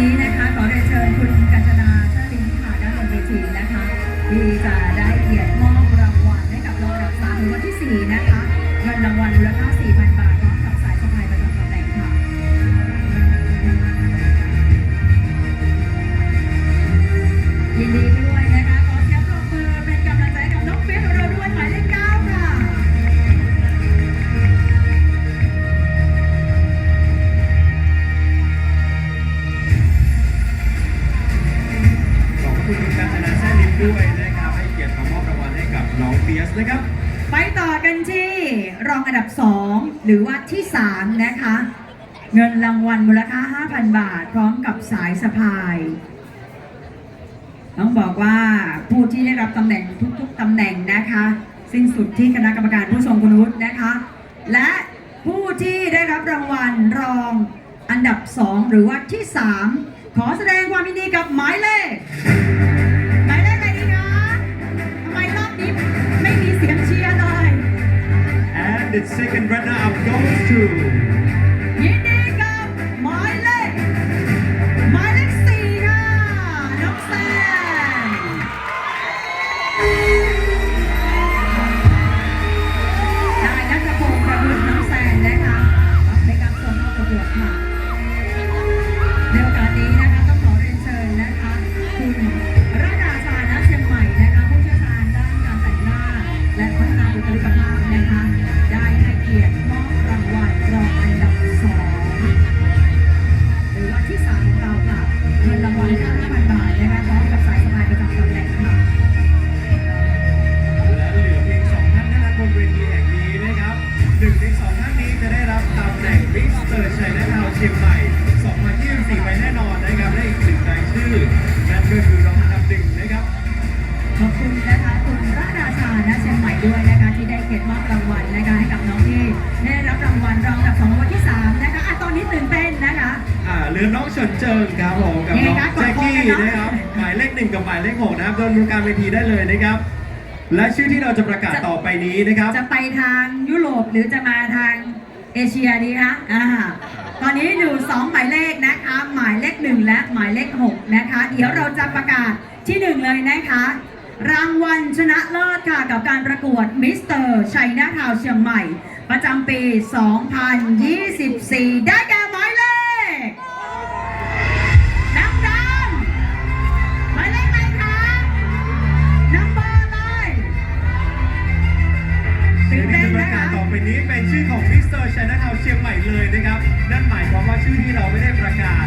นี้นะคะขอเรียนเชิญคุณกัญจนาเชิญลินค่ะด้านบนเวทีนะคะที่จะได้เกียรติ น้องเฟียสนะครับ ไปต่อกันที่รองอันดับ 2 หรือว่าที่ 3 นะคะ เงินรางวัลมูลค่า 5,000 บาท พร้อมกับสายสะพาย ต้องบอกว่าผู้ที่ได้รับตำแหน่งทุกๆตำแหน่งนะคะ สิ้นสุดที่คณะกรรมการผู้ทรงคุณวุฒินะคะ และผู้ที่ได้รับรางวัลรองอันดับ 2 หรือว่าที่ 3 ขอแสดงความยินดีกับหมายเลข its second runner-up goes to... ชัยนาทาวน์เชียงใหม่ 2024 ไปแน่นอนนะครับและอีกหนึ่งรายชื่อ นั่นก็คือรองอันดับหนึ่งนะครับ ขอบคุณนะคะคุณรัตนาชาณเชียงใหม่ด้วยนะคะที่ได้เกียรติมอบรางวัลนะคะให้กับน้องที่ได้รับรางวัลรองอันดับสองรางวัลที่สามนะคะอะตอนนี้ตื่นเต้นนะคะอ่าเหลือน้องเฉินเจิงครับผมกับน้องยังไงคะแจ็คกี้กดโทรเลยนะนะครับหมายเลขหนึ่งกับหมายเลขหกนะครับเดินบนกลารเวทีได้เลยนะครับและชื่อที่เราจะประกาศต่อไปนี้นะครับ จะไปทางยุโรปหรือจะมาทางเอเชียดีคะอ่า ตอนนี้อยู่สองหมายเลขนะคะ หมายเลขหนึ่งและหมายเลขหกนะคะ เดี๋ยวเราจะประกาศที่หนึ่งเลยนะคะ รางวัลชนะเลิศค่ะกับการประกวดมิสเตอร์ชัยนาทาวเชียงใหม่ ประจำปี 2024 ได้แก่ ตื่นที่เต้นจะประนะกาคะศต่อไปนี้เป็นชื่อของมิสเตอร์ชัยนาทาวเชียงใหม่เลยนะครับ นั่นหมายความว่าชื่อที่เราไม่ได้ประกาศ